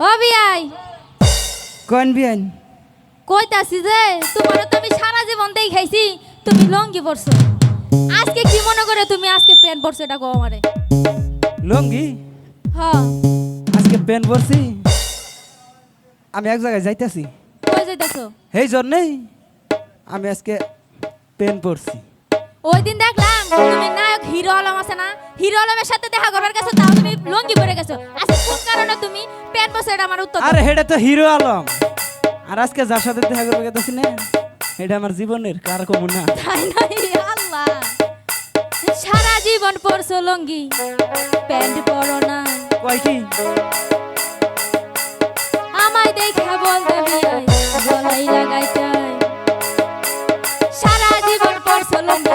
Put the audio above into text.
ও বিয়াই কোন বিয়ান? কইতাছি যে তোমার তো আমি সারা জীবন দেখাইছি তুমি লঙ্গি পরছো। আজকে কি মনে করে তুমি আজকে প্যান্ট পরছো এটা গো আমারে? লঙ্গি? হ্যাঁ। আজকে পেন পরছি। আমি এক জায়গায় যাইতেছি। কই যাইতাছো? সেই জন্যেই আমি আজকে পেন পরছি। ওই দিন দেখলাম তুমি নায়ক হিরো আলম আছে না? হিরো আলমের সাথে দেখা করবার গেছো তাও তুমি লঙ্গি পরে গেছো। আজকে কোন কারণে তুমি প্যান্ট পরছো এটা আমার উত্তর আরে হেটা তো হিরো আলম। আর আজকে যার সাথে দেখা করবে গেছি না এটা আমার জীবনের কার কম না। তাই নাই আল্লাহ। সারা জীবন পরছো লঙ্গি প্যান্ট পরো না। কয় কি? আমায় দেখা বলতে বিয়াই গলাই লাগাই চাই। সারা জীবন পরছো লঙ্গি